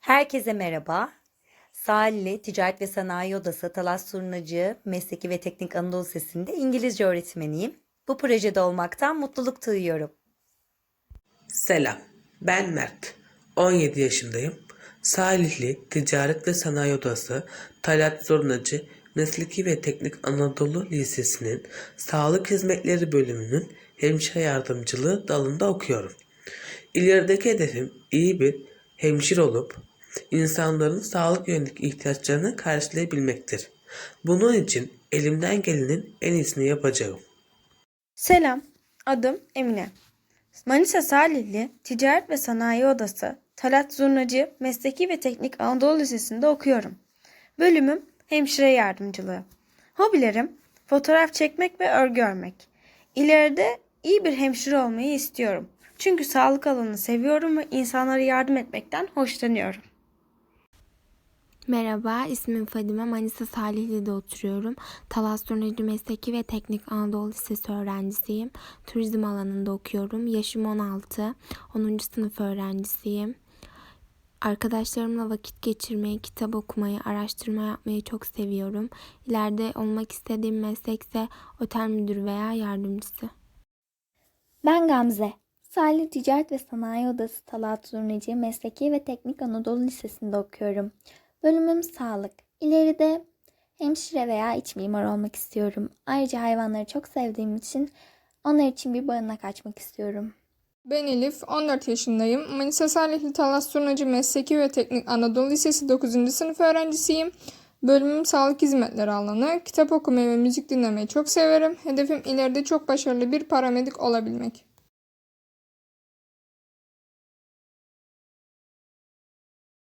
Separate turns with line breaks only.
Herkese merhaba. Salihli Ticaret ve Sanayi Odası Talas Surnacı Mesleki ve Teknik Anadolu Lisesi'nde İngilizce öğretmeniyim. Bu projede olmaktan mutluluk duyuyorum.
Selam, ben Mert. 17 yaşındayım. Salihli Ticaret ve Sanayi Odası Talat Zurnacı Mesleki ve Teknik Anadolu Lisesi'nin Sağlık Hizmetleri bölümünün hemşire yardımcılığı dalında okuyorum. İlerideki hedefim iyi bir hemşire olup insanların sağlık yönelik ihtiyaçlarını karşılayabilmektir. Bunun için elimden gelenin en iyisini yapacağım.
Selam, adım Emine. Manisa Salihli Ticaret ve Sanayi Odası Talat Zurnacı Mesleki ve Teknik Anadolu Lisesi'nde okuyorum. Bölümüm hemşire yardımcılığı. Hobilerim fotoğraf çekmek ve örgü örmek. İleride iyi bir hemşire olmayı istiyorum. Çünkü sağlık alanını seviyorum ve insanlara yardım etmekten hoşlanıyorum.
Merhaba, ismim Fadime. Manisa Salihli'de oturuyorum. Talas Turnacı Mesleki ve Teknik Anadolu Lisesi öğrencisiyim. Turizm alanında okuyorum. Yaşım 16. 10. sınıf öğrencisiyim. Arkadaşlarımla vakit geçirmeyi, kitap okumayı, araştırma yapmayı çok seviyorum. İleride olmak istediğim meslekse otel müdürü veya yardımcısı.
Ben Gamze. Salih Ticaret ve Sanayi Odası Talat Zurnacı Mesleki ve Teknik Anadolu Lisesi'nde okuyorum. Bölümüm sağlık. İleride hemşire veya iç mimar olmak istiyorum. Ayrıca hayvanları çok sevdiğim için onlar için bir barınak açmak istiyorum.
Ben Elif, 14 yaşındayım. Manisa Salihli Talas Surnacı Mesleki ve Teknik Anadolu Lisesi 9. sınıf öğrencisiyim. Bölümüm sağlık hizmetleri alanı. Kitap okumayı ve müzik dinlemeyi çok severim. Hedefim ileride çok başarılı bir paramedik olabilmek.